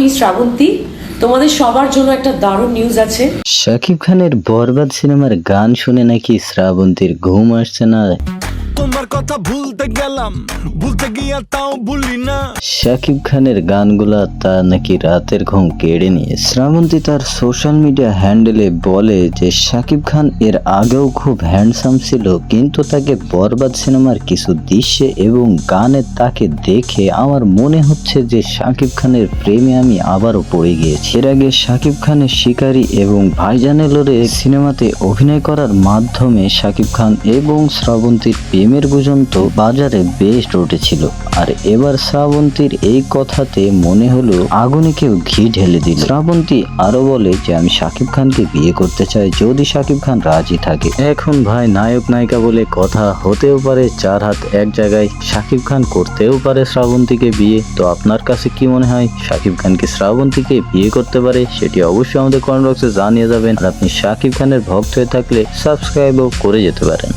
আমি শ্রাবন্তী। তোমাদের সবার জন্য একটা দারুণ নিউজ আছে। শাকিব খানের বরবাদ সিনেমার গান শুনে নাকি শ্রাবন্তীর ঘুম আসছে না? তোমার কথা ভুলতে গেলাম। ভুলতে গিয়া তাও ভুলি না। শাকিব খানের গানগুলা তা নাকি রাতের ঘুম কেড়ে নিয়ে। শ্রাবন্তী তার সোশ্যাল মিডিয়া হ্যান্ডেলে বলে যে, শাকিব খান এর আগেও খুব হ্যান্ডসাম ছিল, কিন্তু তাকে বরবাদ সিনেমার কিছু দৃশ্যে এবং গানে তাকে দেখে আমার মনে হচ্ছে যে, শাকিব খানের প্রেমে আমি আবারও পড়ে গিয়েছি। এর আগে শাকিব খানের শিকারী এবং ভাইজানেলোরে সিনেমাতে অভিনয় করার মাধ্যমে শাকিব খান এবং শ্রাবন্তীর প্রেমের গুজন তো বাজারে বেশ উঠেছিল। আর এবার শ্রাবন্তীর এই কথাতে মনে হলো আগুনে কেউ ঘি ঢেলে দিল। শ্রাবন্তী আরও বলে যে, আমি শাকিব খানকে বিয়ে করতে চাই যদি শাকিব খান রাজি থাকে। এখন ভাই নায়ক নায়িকা বলে কথা হতেও পারে, চার হাত এক জায়গায় শাকিব খান করতেও পারে শ্রাবন্তীকে বিয়ে। তো আপনার কাছে কি মনে হয় শাকিব খানকে শ্রাবন্তীকে বিয়ে করতে পারে? সেটি অবশ্যই আমাদের কমেন্ট বক্সে জানিয়ে যাবেন। আর আপনি শাকিব খানের ভক্ত হয়ে থাকলে সাবস্ক্রাইবও করে যেতে পারেন।